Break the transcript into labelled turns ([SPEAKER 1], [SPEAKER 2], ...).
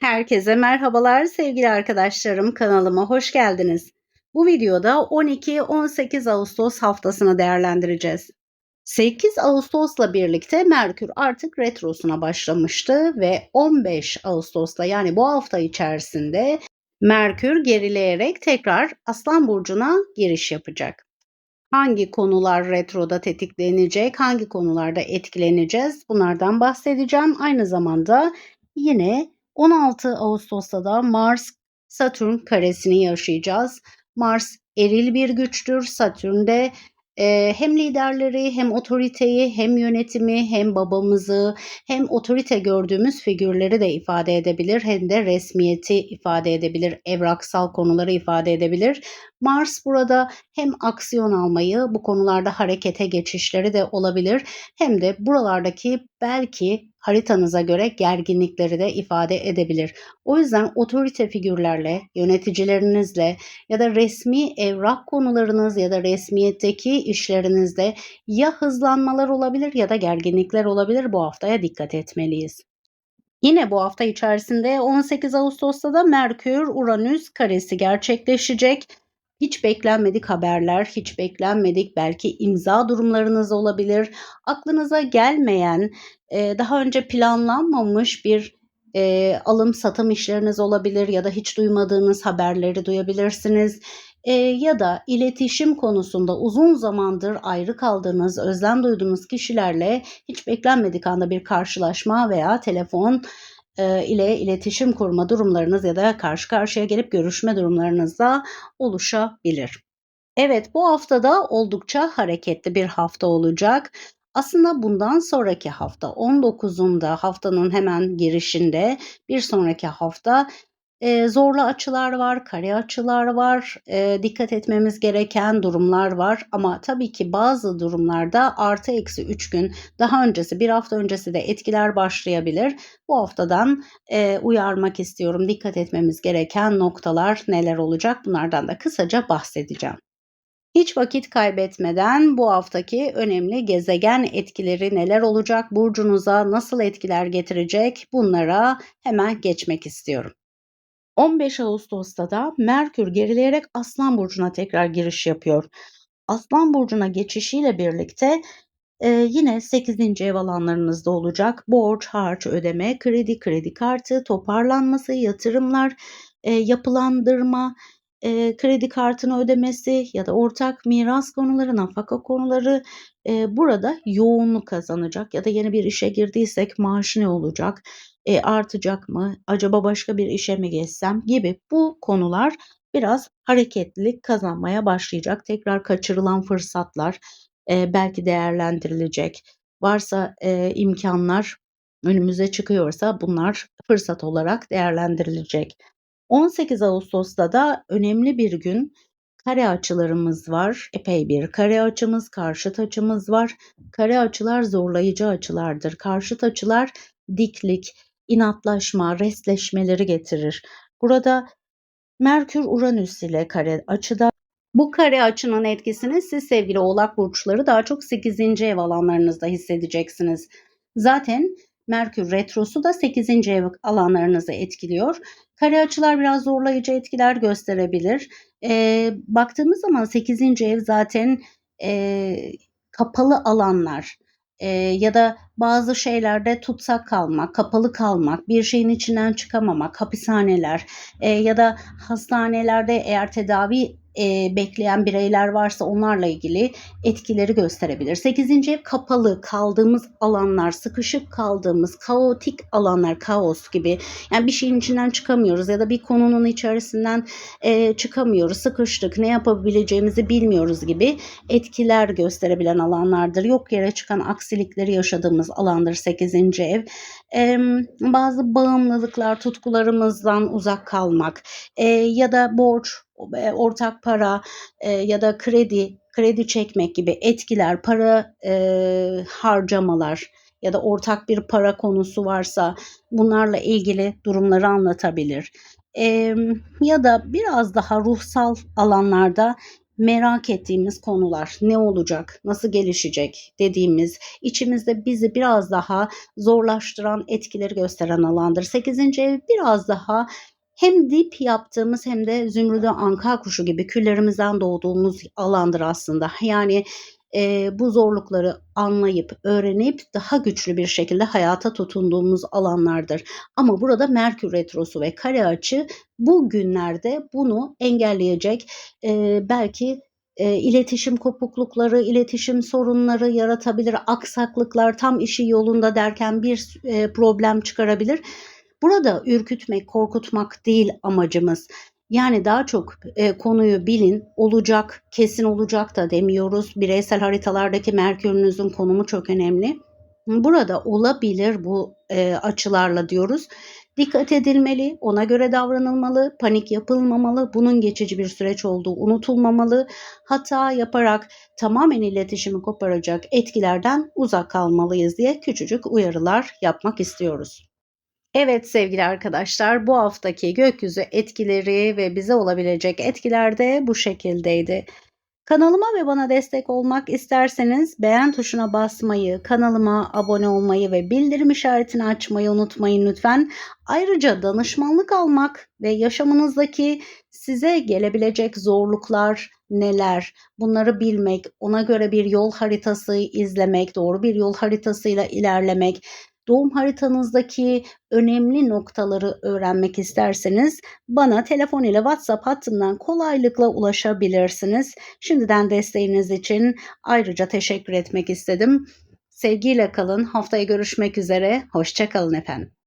[SPEAKER 1] Herkese merhabalar sevgili arkadaşlarım kanalıma hoş geldiniz. Bu videoda 12-18 Ağustos haftasını değerlendireceğiz. 8 Ağustos'la birlikte Merkür artık retrosuna başlamıştı ve 15 Ağustos'ta yani bu hafta içerisinde Merkür gerileyerek tekrar Aslan burcuna giriş yapacak. Hangi konular retroda tetiklenecek, hangi konularda etkileneceğiz bunlardan bahsedeceğim. Aynı zamanda yine 16 Ağustos'ta da Mars Satürn karesini yaşayacağız. Mars eril bir güçtür. Satürn de e, hem liderleri hem otoriteyi hem yönetimi hem babamızı hem otorite gördüğümüz figürleri de ifade edebilir hem de resmiyeti ifade edebilir evraksal konuları ifade edebilir Mars burada hem aksiyon almayı bu konularda harekete geçişleri de olabilir hem de buralardaki belki haritanıza göre gerginlikleri de ifade edebilir. O yüzden otorite figürlerle, yöneticilerinizle ya da resmi evrak konularınız ya da resmiyetteki işlerinizde ya hızlanmalar olabilir ya da gerginlikler olabilir. Bu haftaya dikkat etmeliyiz. Yine bu hafta içerisinde 18 Ağustos'ta da Merkür Uranüs karesi gerçekleşecek. Hiç beklenmedik haberler, hiç beklenmedik belki imza durumlarınız olabilir. Aklınıza gelmeyen, daha önce planlanmamış bir alım satım işleriniz olabilir ya da hiç duymadığınız haberleri duyabilirsiniz. ya da iletişim konusunda uzun zamandır ayrı kaldığınız, özlem duyduğunuz kişilerle hiç beklenmedik anda bir karşılaşma veya telefon ile iletişim kurma durumlarınız ya da karşı karşıya gelip görüşme durumlarınız da oluşabilir. Evet bu haftada oldukça hareketli bir hafta olacak. Aslında bundan sonraki hafta 19'unda haftanın hemen girişinde bir sonraki hafta e, zorlu açılar var, kare açılar var, e, dikkat etmemiz gereken durumlar var. Ama tabii ki bazı durumlarda artı eksi 3 gün daha öncesi bir hafta öncesi de etkiler başlayabilir. Bu haftadan e, uyarmak istiyorum. Dikkat etmemiz gereken noktalar neler olacak bunlardan da kısaca bahsedeceğim. Hiç vakit kaybetmeden bu haftaki önemli gezegen etkileri neler olacak, burcunuza nasıl etkiler getirecek bunlara hemen geçmek istiyorum. 15 Ağustos'ta da Merkür gerileyerek Aslan Burcu'na tekrar giriş yapıyor. Aslan Burcu'na geçişiyle birlikte e, yine 8. ev alanlarınızda olacak. Borç, harç, ödeme, kredi, kredi kartı, toparlanması, yatırımlar, e, yapılandırma, e, kredi kartını ödemesi ya da ortak miras konuları, nafaka konuları e, burada yoğunluk kazanacak ya da yeni bir işe girdiysek maaş ne olacak? E, artacak mı? Acaba başka bir işe mi geçsem gibi bu konular biraz hareketlilik kazanmaya başlayacak. Tekrar kaçırılan fırsatlar e, belki değerlendirilecek. Varsa e, imkanlar önümüze çıkıyorsa bunlar fırsat olarak değerlendirilecek. 18 Ağustos'ta da önemli bir gün kare açılarımız var. Epey bir kare açımız, karşıt açımız var. Kare açılar zorlayıcı açılardır. Karşıt açılar diklik, inatlaşma, restleşmeleri getirir. Burada Merkür Uranüs ile kare açıda bu kare açının etkisini siz sevgili oğlak burçları daha çok 8. ev alanlarınızda hissedeceksiniz. Zaten Merkür retrosu da 8. ev alanlarınızı etkiliyor. Kare açılar biraz zorlayıcı etkiler gösterebilir. E, baktığımız zaman 8. ev zaten e, kapalı alanlar e, ya da bazı şeylerde tutsak kalmak, kapalı kalmak, bir şeyin içinden çıkamamak, hapishaneler e, ya da hastanelerde eğer tedavi e, bekleyen bireyler varsa onlarla ilgili etkileri gösterebilir. Sekizinci ev kapalı kaldığımız alanlar, sıkışık kaldığımız kaotik alanlar, kaos gibi. Yani bir şeyin içinden çıkamıyoruz ya da bir konunun içerisinden e, çıkamıyoruz, sıkıştık, ne yapabileceğimizi bilmiyoruz gibi etkiler gösterebilen alanlardır. Yok yere çıkan aksilikleri yaşadığımız alandır sekizinci ev. E, bazı bağımlılıklar, tutkularımızdan uzak kalmak e, ya da borç, ortak para e, ya da kredi kredi çekmek gibi etkiler, para e, harcamalar ya da ortak bir para konusu varsa bunlarla ilgili durumları anlatabilir. E, ya da biraz daha ruhsal alanlarda merak ettiğimiz konular ne olacak, nasıl gelişecek dediğimiz, içimizde bizi biraz daha zorlaştıran etkileri gösteren alandır. 8. ev biraz daha hem dip yaptığımız hem de zümrüdü anka kuşu gibi küllerimizden doğduğumuz alandır aslında. Yani e, bu zorlukları anlayıp, öğrenip daha güçlü bir şekilde hayata tutunduğumuz alanlardır. Ama burada Merkür Retrosu ve kare açı bu günlerde bunu engelleyecek e, belki e, iletişim kopuklukları, iletişim sorunları yaratabilir, aksaklıklar tam işi yolunda derken bir e, problem çıkarabilir. Burada ürkütmek, korkutmak değil amacımız. Yani daha çok e, konuyu bilin, olacak, kesin olacak da demiyoruz. Bireysel haritalardaki Merkür'ünüzün konumu çok önemli. Burada olabilir bu e, açılarla diyoruz. Dikkat edilmeli, ona göre davranılmalı, panik yapılmamalı, bunun geçici bir süreç olduğu unutulmamalı. Hata yaparak tamamen iletişimi koparacak etkilerden uzak kalmalıyız diye küçücük uyarılar yapmak istiyoruz. Evet sevgili arkadaşlar bu haftaki gökyüzü etkileri ve bize olabilecek etkiler de bu şekildeydi. Kanalıma ve bana destek olmak isterseniz beğen tuşuna basmayı, kanalıma abone olmayı ve bildirim işaretini açmayı unutmayın lütfen. Ayrıca danışmanlık almak ve yaşamınızdaki size gelebilecek zorluklar neler bunları bilmek, ona göre bir yol haritası izlemek, doğru bir yol haritasıyla ilerlemek doğum haritanızdaki önemli noktaları öğrenmek isterseniz bana telefon ile WhatsApp hattından kolaylıkla ulaşabilirsiniz. Şimdiden desteğiniz için ayrıca teşekkür etmek istedim. Sevgiyle kalın. Haftaya görüşmek üzere. Hoşçakalın efendim.